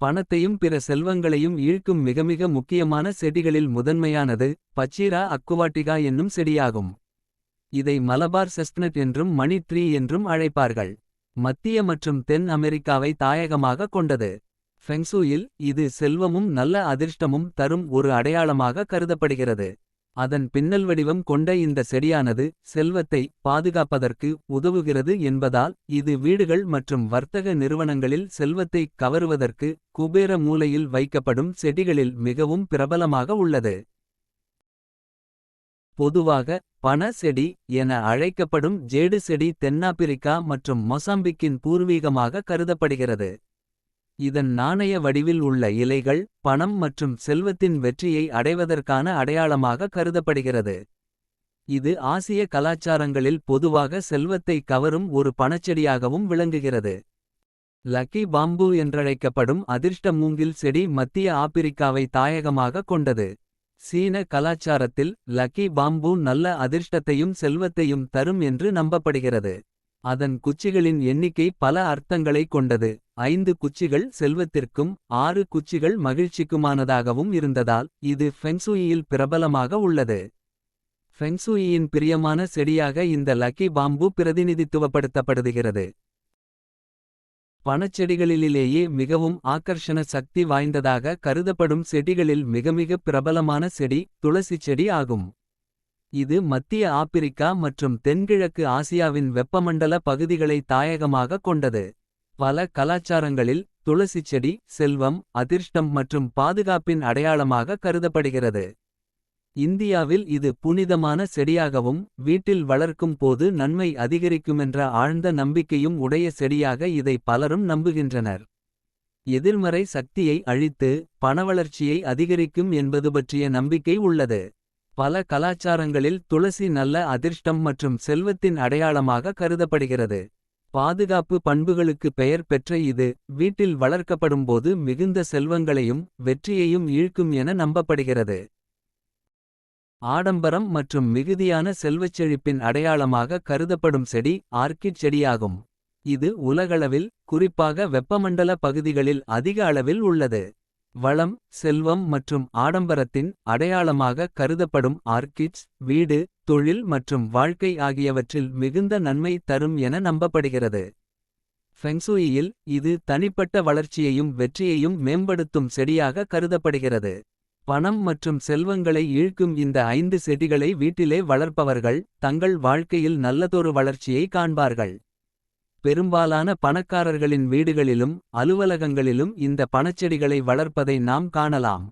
பணத்தையும் பிற செல்வங்களையும் ஈழ்க்கும் மிகமிக முக்கியமான செடிகளில் முதன்மையானது பச்சீரா அக்குவாட்டிகா என்னும் செடியாகும். இதை மலபார் செஸ்ட்னட் என்றும் மணி ட்ரீ என்றும் அழைப்பார்கள். மத்திய மற்றும் தென் அமெரிக்காவை தாயகமாக கொண்டது. ஃபெங்சூயில் இது செல்வமும் நல்ல அதிர்ஷ்டமும் தரும் ஒரு அடையாளமாக கருதப்படுகிறது. அதன் பின்னல் வடிவம் கொண்ட இந்த செடியானது செல்வத்தை பாதுகாப்பதற்கு உதவுகிறது என்பதால் இது வீடுகள் மற்றும் வர்த்தக நிறுவனங்களில் செல்வத்தை கவருவதற்கு குபேர மூலையில் வைக்கப்படும் செடிகளில் மிகவும் பிரபலமாக உள்ளது. பொதுவாக பண செடி என அழைக்கப்படும் ஜேடு செடி தென்னாப்பிரிக்கா மற்றும் மொசாம்பிக்கின் பூர்வீகமாக கருதப்படுகிறது. இதன் நாணய வடிவில் உள்ள இலைகள் பணம் மற்றும் செல்வத்தின் வெற்றியை அடைவதற்கான அடையாளமாக கருதப்படுகிறது. இது ஆசிய கலாச்சாரங்களில் பொதுவாக செல்வத்தை கவரும் ஒரு பணச்செடியாகவும் விளங்குகிறது. லக்கி பாம்பு என்றழைக்கப்படும் அதிர்ஷ்ட மூங்கில் செடி மத்திய ஆப்பிரிக்காவை தாயகமாக கொண்டது. சீன கலாச்சாரத்தில் லக்கி பாம்பு நல்ல அதிர்ஷ்டத்தையும் செல்வத்தையும் தரும் என்று நம்பப்படுகிறது. அதன் குச்சிகளின் எண்ணிக்கை பல அர்த்தங்களை கொண்டது. ஐந்து குச்சிகள் செல்வத்திற்கும் ஆறு குச்சிகள் மகிழ்ச்சிக்குமானதாகவும் இருந்ததால் இது ஃபெங்சூயியில் பிரபலமாக உள்ளது. ஃபெங்சூயியின் பிரியமான செடியாக இந்த லக்கி பாம்பு பிரதிநிதித்துவப்படுத்தப்படுகிறது. பணச்செடிகளிலேயே மிகவும் ஆக்கர்ஷண சக்தி வாய்ந்ததாக கருதப்படும் செடிகளில் மிகமிக பிரபலமான செடி துளசி செடி ஆகும். இது மத்திய ஆப்பிரிக்கா மற்றும் தென்கிழக்கு ஆசியாவின் வெப்பமண்டல பகுதிகளை தாயகமாக கொண்டது. பல கலாச்சாரங்களில் துளசி செடி செல்வம் அதிர்ஷ்டம் மற்றும் பாதுகாப்பின் அடையாளமாக கருதப்படுகிறது. இந்தியாவில் இது புனிதமான செடியாகவும் வீட்டில் வளர்க்கும் போது நன்மை அதிகரிக்குமென்ற ஆழ்ந்த நம்பிக்கையும் உடைய செடியாக இதை பலரும் நம்புகின்றனர். எதிர்மறை சக்தியை அழித்து பணவளர்ச்சியை அதிகரிக்கும் என்பது பற்றிய நம்பிக்கை உள்ளது. பல கலாச்சாரங்களில் துளசி நல்ல அதிர்ஷ்டம் மற்றும் செல்வத்தின் அடையாளமாக கருதப்படுகிறது. பாதுகாப்பு பண்புகளுக்கு பெயர் பெற்ற இது வீட்டில் வளர்க்கப்படும்போது மிகுந்த செல்வங்களையும் வெற்றியையும் ஈழ்க்கும் என நம்பப்படுகிறது. ஆடம்பரம் மற்றும் மிகுதியான செல்வச்செழிப்பின் அடையாளமாக கருதப்படும் செடி ஆர்க்கிட் செடியாகும். இது உலகளவில் குறிப்பாக வெப்பமண்டல பகுதிகளில் அதிக அளவில் உள்ளது. வளம் செல்வம் மற்றும் ஆடம்பரத்தின் அடையாளமாக கருதப்படும் ஆர்க்கிட்ஸ் வீடு தொழில் மற்றும் வாழ்க்கை ஆகியவற்றில் மிகுந்த நன்மை தரும் என நம்பப்படுகிறது. ஃபெங்சூயியில் இது தனிப்பட்ட வளர்ச்சியையும் வெற்றியையும் மேம்படுத்தும் செடியாக கருதப்படுகிறது. பணம் மற்றும் செல்வங்களை ஈழ்க்கும் இந்த ஐந்து செடிகளை வீட்டிலே வளர்ப்பவர்கள் தங்கள் வாழ்க்கையில் நல்லதொரு வளர்ச்சியை காண்பார்கள். பெரும்பாலான பணக்காரர்களின் வீடுகளிலும் அலுவலகங்களிலும் இந்த பணச்செடிகளை வளர்ப்பதை நாம் காணலாம்.